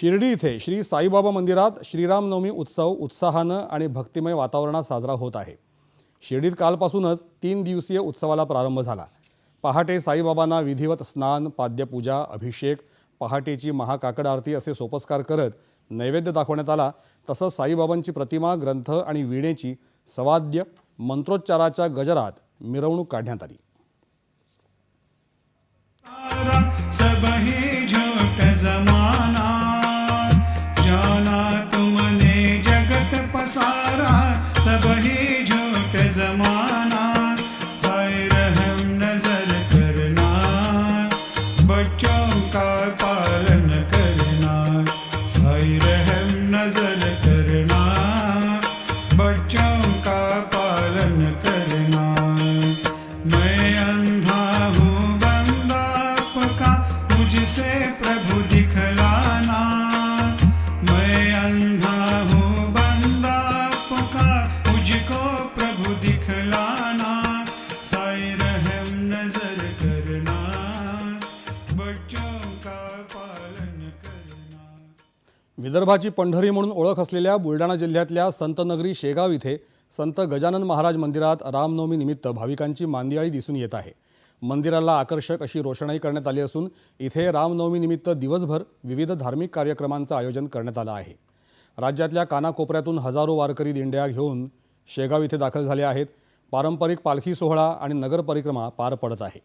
शिर्डी इथे श्री साईबाबा मंदिरात श्रीरामनवमी उत्सव उत्साहानं आणि भक्तिमय वातावरणात साजरा होत आहे. शिर्डीत कालपासूनच तीन दिवसीय उत्सवाला प्रारंभ झाला. पहाटे साईबाबांना विधिवत स्नान पाद्यपूजा अभिषेक पहाटेची महाकाकड आरती असे सोपस्कार करत नैवेद्य दाखवण्यात आला. तसंच साईबाबांची प्रतिमा ग्रंथ आणि वीणेची सवाद्य मंत्रोच्चाराच्या गजरात मिरवणूक काढण्यात आली. बच्चों का पालन करना, साई रहम नज़र करना। बच्चों का पालन करना। मैं अंधा हूँ, बंदा आपका मुझसे प्रभु दिखलाना विदर्भाची पंढरी म्हणून ओळख असलेल्या बुलढाणा जिल्ह्यातल्या संतनगरी शेगाव इथे संत गजानन महाराज मंदिरात रामनवमीनिमित्त भाविकांची मांदियाळी दिसून येत आहे. मंदिराला आकर्षक अशी रोषणाई करण्यात आली असून इथे रामनवमीनिमित्त दिवसभर विविध धार्मिक कार्यक्रमांचं आयोजन करण्यात आलं आहे. राज्यातल्या कानाकोपऱ्यातून हजारो वारकरी दिंड्या घेऊन शेगाव इथे दाखल झाले आहेत. पारंपरिक पालखी सोहळा आणि नगर परिक्रमा पार पडत आहे.